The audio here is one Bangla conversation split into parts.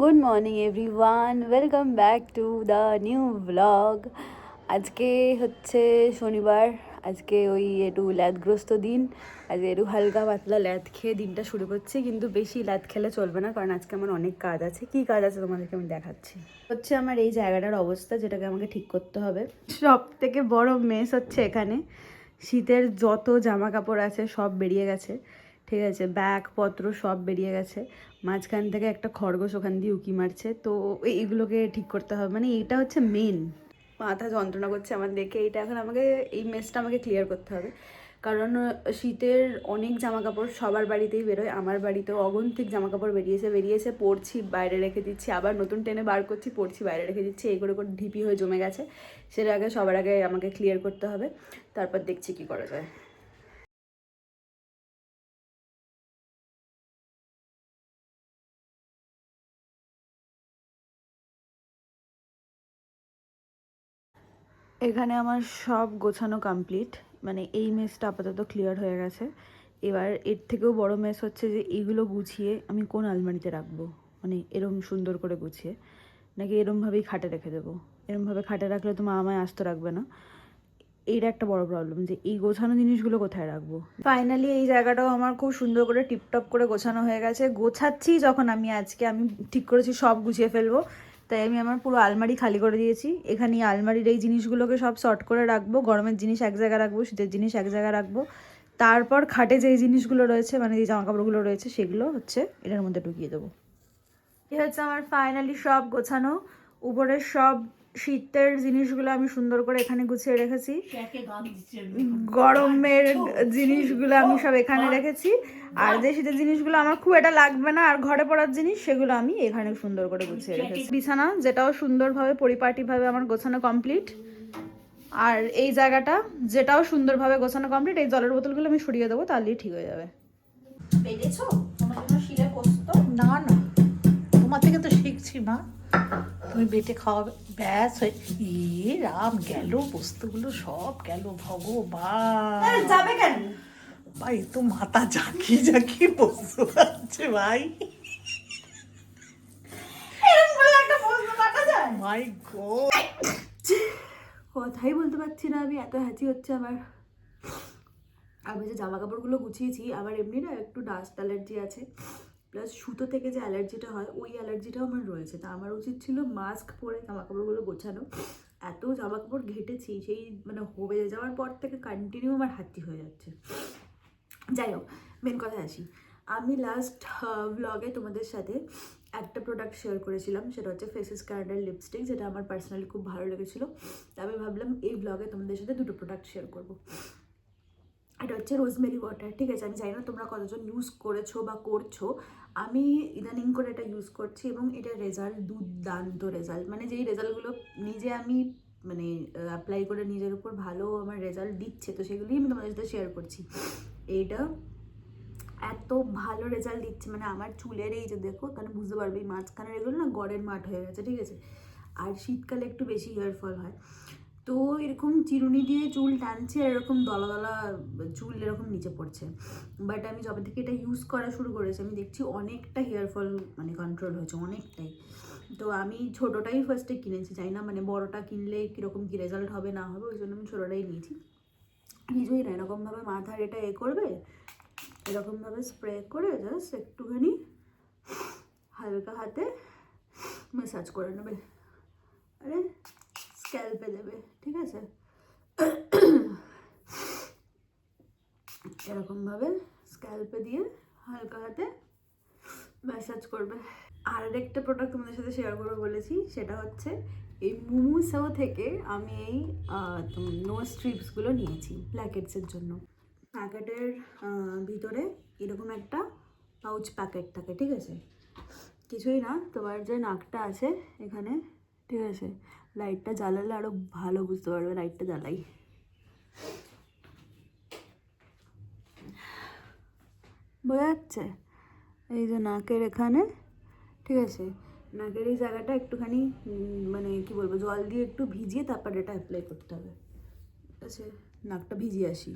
Good morning everyone welcome back to the new blog আজকে হচ্ছে শনিবার। আজকে ওই একটু ল্যাদগ্রস্ত দিন। আজকে একটু হালকা পাতলা ল্যাদ খেয়ে দিনটা শুরু করছি, কিন্তু বেশি ল্যাদ খেলে চলবে না, কারণ আজকে আমার অনেক কাজ আছে। কি কাজ আছে তোমাদেরকে আমি দেখাচ্ছি। হচ্ছে আমার এই জায়গাটার অবস্থা, যেটাকে আমাকে ঠিক করতে হবে। সব থেকে বড় মেস হচ্ছে এখানে। শীতের যত জামা কাপড় আছে, সব বেরিয়ে গেছে। ঠিক আছে, ব্যাগ পত্র সব বেরিয়ে গেছে। মাঝখান থেকে একটা খরগোশ ওখান দিয়ে উকি মারছে। তো এইগুলোকে ঠিক করতে হবে। মানে এটা হচ্ছে মেন মাথা যন্ত্রণা করছে আমার দেখে। এটা এখন আমাকে, এই মেসটা আমাকে ক্লিয়ার করতে হবে। কারণ শীতের অনেক জামা কাপড় সবার বাড়িতেই বেরোয়। আমার বাড়িতেও অগন্তিক জামা কাপড় বেরিয়েছে বেরিয়েছে। পড়ছি বাইরে রেখে দিচ্ছি। আবার নতুন টেনে বার করছি পড়ছি বাইরে রেখে দিচ্ছি। এই করে করে ঢিপি হয়ে জমে গেছে। সেটা আগে, সবার আগে আমাকে ক্লিয়ার করতে হবে। তারপর দেখছি কি করা যায়। এখানে আমার সব গোছানো কমপ্লিট মানে এই মেসটা আপাতত ক্লিয়ার হয়ে গেছে। এবার এর থেকেও বড় মেস হচ্ছে যে এইগুলো গুছিয়ে আমি কোন আলমারিতে রাখব? মানে এরম সুন্দর করে গুছিয়ে। নাকি এরমভাবেই খাটে রেখে দেবো? এরমভাবে খাটে রাখলে তো মা আমায় আসতে রাখবে না। এইটা একটা বড় প্রবলেম যে এই গোছানো জিনিসগুলো কোথায় রাখব? ফাইনালি এই জায়গাটাও আমার খুব সুন্দর করে টিপটপ করে গোছানো হয়ে গেছে। গোছাচ্ছি যখন আমি আজকে, আমি ঠিক করেছি সব গুছিয়ে ফেলব। তাই আমি আমার পুরো আলমারি খালি করে দিয়েছি। এখানে আলমারির এই জিনিসগুলোকে সব শর্ট করে রাখব। গরমের জিনিস এক জায়গায় রাখব, শীতের জিনিস এক জায়গায় রাখব। তারপর খাটে যেই জিনিসগুলো রয়েছে মানে যে জামাকাপড়গুলো রয়েছে, সেগুলো হচ্ছে এটার মধ্যে ঢুকিয়ে দেবো। এ হচ্ছে আমার ফাইনালি সব গোছানো। উপরের সব শীতের জিনিসগুলো আমি সুন্দর করে এখানে গুছিয়ে রেখেছি। গরমের জিনিসগুলো আমি সব এখানে রেখেছি। আর যে শীতের জিনিসগুলো আমার খুব এটা লাগবে না আর ঘরে পড়ার জিনিস সেগুলো আমি এখানে সুন্দর করে গুছিয়ে রেখেছি। বিছানা যেটাও সুন্দরভাবে পরিপাটিভাবে আমার গোছানো কমপ্লিট আর এই জায়গাটা যেটাও সুন্দরভাবে গোছানো কমপ্লিট এই জলের বোতলগুলো আমি সরিয়ে দেবো তাহলেই ঠিক হয়ে যাবে। পেরেছ তোমার জন্য শিলে পোস্ত? না না। তোমার থেকে তো শিখছি মা। তুমি বেটে খাওয়াবে। ব্যাস হয়ে ই রাম গেল বস্তুগুলো সব গেল ভগবান। যাবে কেন? ভাই তো মাথা ঝাঁকি ঝাঁকি বস্তু আছে ভাই। মাই গড কথাই বলতে পারছি না আমি এত হ্যাচি হচ্ছে আমার। আমি যে জামা কাপড়গুলো গুছিয়েছি আবার এমনি না একটু ডাস্ট অ্যালার্জি আছে। প্লাস সুতো থেকে যে অ্যালার্জিটা হয়, ওই অ্যালার্জিটাও আমার রয়েছে। তা আমার উচিত ছিল মাস্ক পরে জামা কাপড়গুলো গোছানো। এত জামা কাপড় ঘেটেছি, সেই মানে হয়ে যাওয়ার পর থেকে কন্টিনিউ আমার হাতি হয়ে যাচ্ছে। যাই হোক মেন কথা আসি। আমি লাস্ট ব্লগে তোমাদের সাথে একটা প্রোডাক্ট শেয়ার করেছিলাম, সেটা হচ্ছে ফেসেস ক্যারাডার লিপস্টিক যেটা আমার পার্সোনালি খুব ভালো লেগেছিলো। আমি ভাবলাম এই ব্লগে তোমাদের সাথে দুটো প্রোডাক্ট শেয়ার করব। এটা হচ্ছে রোজমেরি ওয়াটার, ঠিক আছে? আমি জানি না তোমরা কতজন ইউজ করেছ বা করছ। আমি ইদানিং করে এটা ইউজ করছি এবং এটা রেজাল্ট দুর্দান্ত রেজাল্ট মানে যেই রেজাল্টগুলো নিজে আমি মানে অ্যাপ্লাই করে নিজের উপর ভালো আমার রেজাল্ট দিচ্ছে, তো সেগুলোই আমি তোমাদের সাথে শেয়ার করছি। এইটা এত ভালো রেজাল্ট দিচ্ছে মানে আমার চুলের এই যে দেখো তাহলে বুঝতে পারবে মাঝখানের এগুলো না গড়ের মাঠ হয়ে গেছে, ঠিক আছে? আর শীতকালে একটু বেশি হেয়ার ফল হয়। তো এরকম চিরুনি দিয়ে চুল টানছে আর এরকম দলা দলা চুল এরকম নিচে পড়ছে। বাট আমি যবে থেকে এটা ইউজ করা শুরু করেছি, আমি দেখছি অনেকটা হেয়ার ফল মানে কন্ট্রোল হয়েছে, অনেকটাই। তো আমি ছোটোটাই ফার্স্টে কিনেছি চাই না মানে বড়টা কিনলে কীরকম কী রেজাল্ট হবে, না হবে, ওই জন্য আমি ছোটোটাই নিয়েছি। নিজেই না এরকমভাবে মাথার এটা এ করবে, এরকমভাবে স্প্রে করে জাস্ট একটুখানি হালকা হাতে ম্যাসাজ করে নেবে। আরে স্ক্যাল্পে দেবে ঠিক আছে? এরকমভাবে স্ক্যাল্পে দিয়ে হালকা হাতে ম্যাসাজ করবে। আর একটা প্রোডাক্ট তোমাদের সাথে শেয়ার করব বলেছি, সেটা হচ্ছে এই মুমুসাও থেকে আমি এই নো স্ট্রিপসগুলো নিয়েছি ব্ল্যাকেটসের জন্য। প্যাকেটের ভিতরে এরকম একটা পাউচ প্যাকেট থাকে, ঠিক আছে? কিছুই না, তোমার যে নাকটা আছে এখানে, ঠিক আছে? লাইটটা জ্বালালে আরও ভালো বুঝতে পারবে লাইটটা জ্বালাই। বোঝা যাচ্ছে? এই যে নাকের এখানে, ঠিক আছে? নাকের এই জায়গাটা একটুখানি মানে কি বলব, জল দিয়ে একটু ভিজিয়ে তারপর এটা অ্যাপ্লাই করতে হবে। ঠিক আছে? নাকটা ভিজিয়ে আসি।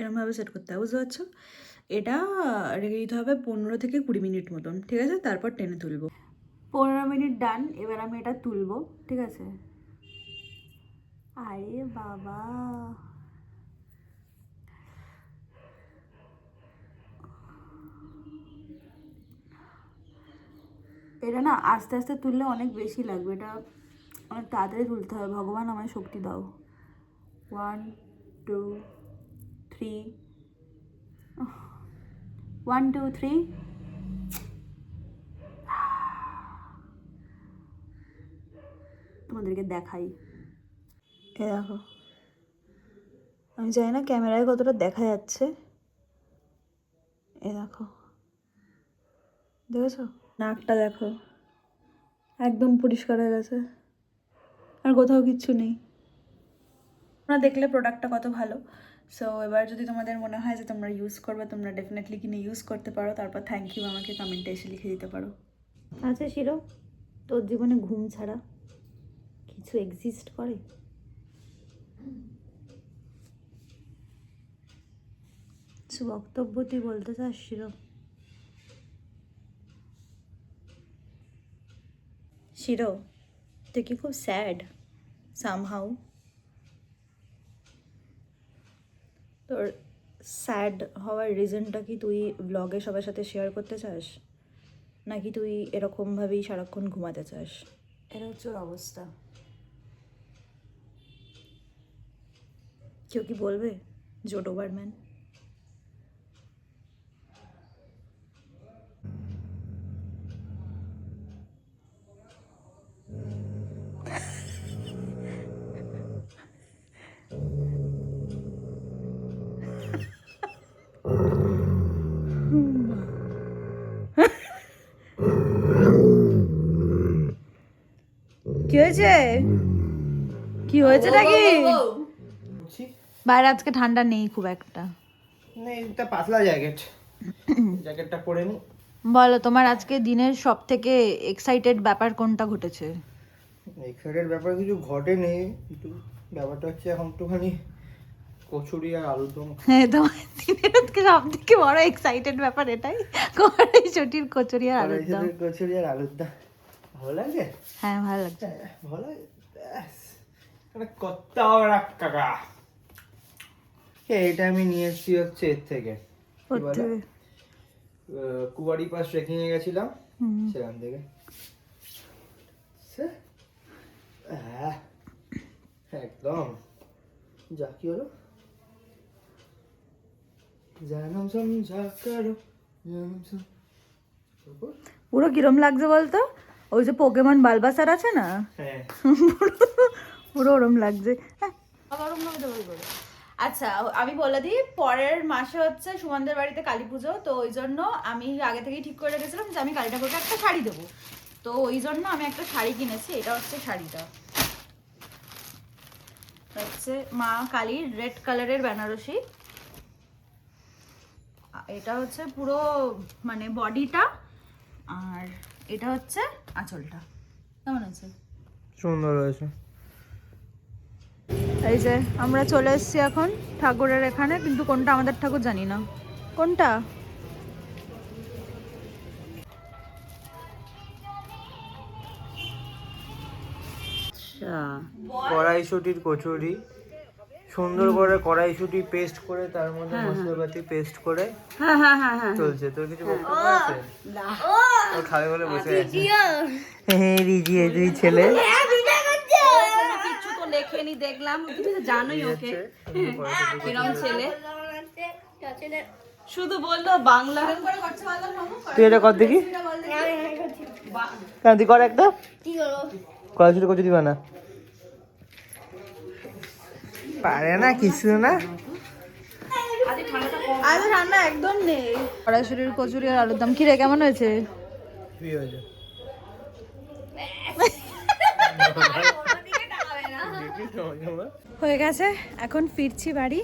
এরমভাবে সেট করতে হবে, বুঝতে পারছ? এটা রেখে দিতে হবে পনেরো থেকে কুড়ি মিনিট মতন, ঠিক আছে? তারপর টেনে তুলবো। পনেরো মিনিট ডান এবার আমি এটা তুলবো, ঠিক আছে? আরে বাবা! এটা না আস্তে আস্তে তুললে অনেক বেশি লাগবে, এটা অনেক তাড়াতাড়ি তুলতে হবে। ভগবান আমায় শক্তি দাও। One two one two three তোমাদেরকে দেখাই। এ দেখো। আমি জানি না ক্যামেরায় কতটা দেখা যাচ্ছে। এ দেখো। দেখেছ? নাকটা দেখো। একদম পরিষ্কার হয়ে গেছে। আর কোথাও কিচ্ছু নেই। তোমরা দেখলে প্রোডাক্টটা কত ভালো। সো এবার যদি তোমাদের মনে হয় যে তোমরা ইউজ করবে তোমরা ডেফিনেটলি কিনে ইউজ করতে পারো। তারপর থ্যাংক ইউ আমাকে কমেন্টে এসে লিখে দিতে পারো। আচ্ছা শিরো তোর জীবনে ঘুম ছাড়া কিছু এক্সিস্ট করে? কিছু বক্তব্য তুই বলতে চাস শিরো? শিরো তুই কি খুব স্যাড সামহাউ তোর স্যাড হওয়ার রিজনটা কি তুই ব্লগে সবার সাথে শেয়ার করতে চাস? নাকি তুই এরকমভাবেই সারাক্ষণ ঘুমাতে চাস? এটা হচ্ছে ওর অবস্থা। কেউ কি বলবে? জো ডোবারম্যান কি হয়েছে? কি হয়েছে নাকি? বাইরে আজকে ঠান্ডা নেই খুব একটা। এটা পাতলা জ্যাকেট। জ্যাকেটটা পরে নি। বলো তোমার আজকে দিনের সব থেকে এক্সাইটেড ব্যাপার কোনটা ঘটেছে? এক্সাইটেড ব্যাপার কিছু ঘটেনি। কিন্তু ব্যাপারটা হচ্ছে এখন একটুখানি কচুরি আর আলুর দম হ্যাঁ তোমার দিনের আজকে সব থেকে বড় এক্সাইটেড ব্যাপার এটাই। কড়াই চটির কচুরি আর আলুর দম। কড়াইশুঁটির কচুরি আর আলুর দম। ভালো লাগে? হ্যাঁ ভালো লাগছে। হ্যাঁ, ভালো লাগে। এটা কত কাকা। এইটা আমি নিয়ে এসেছি হচ্ছে এর থেকে। কুয়ারি পাস ট্রেকিং এ গেছিলাম। সেখান থেকে। আহ, একদম। যা কি হলো? জানাম সমঝা করো জানাম সম পুরো কিরম লাগছে বলতো? ওই যে পোকেমন বালবাসার আছে না? হ্যাঁ। পুরো ওরম লাগছে। হ্যাঁ, আচ্ছা আমি বলে দিই পরের মাসে হচ্ছে সুমনদের বাড়িতে কালী পুজো তো ওই জন্য আমি আগে থেকেই ঠিক করে রেখেছিলাম যে আমি কালী ঠাকুরকে একটা শাড়ি দেবো। তো ওই জন্য আমি একটা শাড়ি কিনেছি এটা হচ্ছে শাড়িটা। হচ্ছে মা কালীর রেড কালারের বেনারসি। এটা হচ্ছে পুরো মানে বডিটা আর এটা হচ্ছে আঁচলটা। কেমন আছে? সুন্দর হয়েছে। এই যে আমরা চলে এসেছি এখন ঠাকুরের এখানে কিন্তু কোনটা আমাদের ঠাকুর জানি না। কোনটা? কড়াইশুটির কচুরি। সুন্দর করে কড়াইশুটি পেস্ট করে তার মধ্যে মশলাপাতি পেস্ট করে হ্যাঁ হ্যাঁ হ্যাঁ হ্যাঁ চলছে। তোর কিছু বক্তব্য আছে? ও খাবে বলে বসে আছে। হ্যাঁ রিজিয়ে দুই ছেলে। কিছু তো লেখেনি দেখলাম। তুমি তো জানোই ওকে। কিরম ছেলে? শুধু বলল বাংলা। তুই এটা কর দেখি। কেন তুই কর একটা। কড়াইশুটি কচুরি বানা পারে না কিছু না। আজ ঠান্ডা একদম নেই। কড়াইশুটির কচুরি আর আলুর দাম। কিরে কেমন হয়েছে? হয়ে গেছে এখন ফিরছি বাড়ি।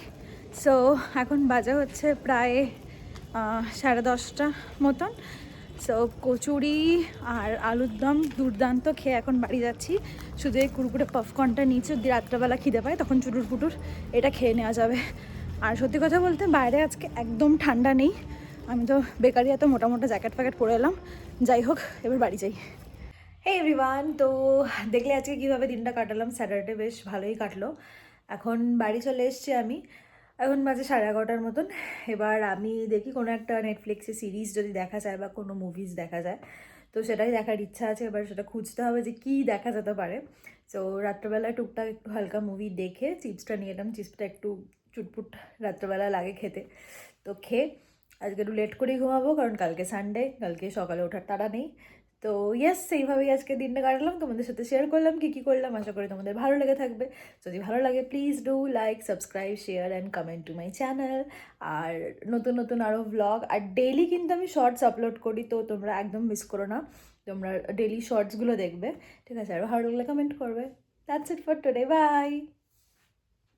সো এখন বাজে হচ্ছে প্রায় সাড়ে দশটা মতন। সো কচুরি আর আলুর দম দুর্দান্ত, খেয়ে এখন বাড়ি যাচ্ছি। শুধু এই কুরকুরে পপকর্নটা নিচে যদি রাত্রেবেলা খিদে পায়, তখন চুটুর পুটুর এটা খেয়ে নেওয়া যাবে। আর সত্যি কথা বলতে, বাইরে আজকে একদম ঠান্ডা নেই। আমি তো বেকারি এত মোটা মোটা জ্যাকেট ফ্যাকেট পরে এলাম। যাই হোক, এবার বাড়ি যাই। হে এভরিওয়ান তো দেখলে আজকে কীভাবে দিনটা কাটালাম? স্যাটারডে বেশ ভালোই কাটলো। এখন বাড়ি চলে এসেছি আমি। এখন বাজে সাড়ে এগারোটার মতন। এবার আমি দেখি কোনো একটা নেটফ্লিক্সে সিরিজ যদি দেখা যায় বা কোনো মুভিজ দেখা যায়, তো সেটাই দেখার ইচ্ছা আছে। এবার সেটা খুঁজতে হবে যে কী দেখা যেতে পারে। তো রাত্রেবেলা টুকটাক একটু হালকা মুভি দেখে চিপসটা নিয়ে এলাম। চিপসটা একটু চুটপুট রাত্রেবেলা লাগে খেতে। তো খেয়ে আজকে একটু লেট করেই ঘুমাবো, কারণ কালকে সানডে কালকে সকালে ওঠার তাড়া নেই। তো ইয়েস সেইভাবেই আজকে দিনটা কাটালাম। তোমাদের সাথে শেয়ার করলাম, কী কী করলাম, আশা করি তোমাদের ভালো লেগে থাকবে। যদি ভালো লাগে please do like subscribe share and comment to my channel আর নতুন নতুন আরও ভ্লগ আর ডেইলি কিন্তু আমি শর্টস আপলোড করি, তো তোমরা একদম মিস করো না। তোমরা ডেইলি শর্টসগুলো দেখবে, ঠিক আছে? আর ভালো লাগলে কমেন্ট করবে। That's it for today bye